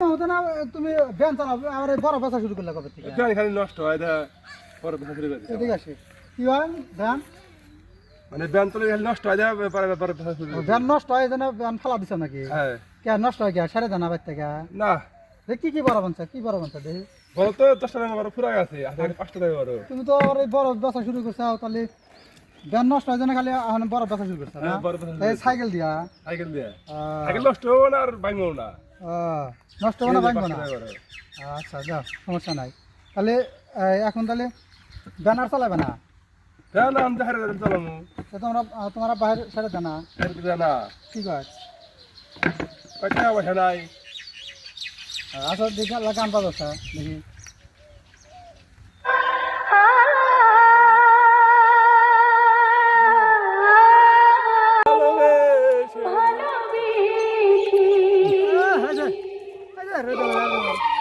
হতো না তুমি ভ্যান চালাও আবার এই বড় ব্যবসা শুরু করলে কবে থেকে? গাড়ি খালি নষ্ট হয় এটা পরে বেচা শুরু করে দিতে হবে। কি হয়? ভ্যান? মানে ব্যান চলে গেলে নষ্ট হয় শুরু ভ্যান নষ্ট হয় যেন ভ্যান ফালা দিছ নাকি? হ্যাঁ। কে নষ্ট হয় কে সাড়ে জানা থেকে। না। কি কি বড় বানছে? কি বড় বানছে তো দশটা টাকা বড় ফুরা গেছে আজকে পাঁচটা টাকা বড়। তুমি তো আবার বড় ব্যবসা শুরু করছ তাহলে ভ্যান নষ্ট হয় খালি এখন বড় ব্যবসা শুরু করছ না? হ্যাঁ। সাইকেল দিয়া? সাইকেল দিয়ে। সাইকেল নষ্ট হব না আর না। নষ্ট হবে না। ভাঙবো না। আচ্ছা যাও সমস্যা নাই। তাহলে এখন তাহলে ব্যানার চালাবে না? তোমরা তোমরা বাইরে ছেড়ে দেনা। না। ঠিক আছে কয় টাকা পয়সা নাই? আচ্ছা দেখি লাগান বাজাচ্ছে দেখি। 来来来。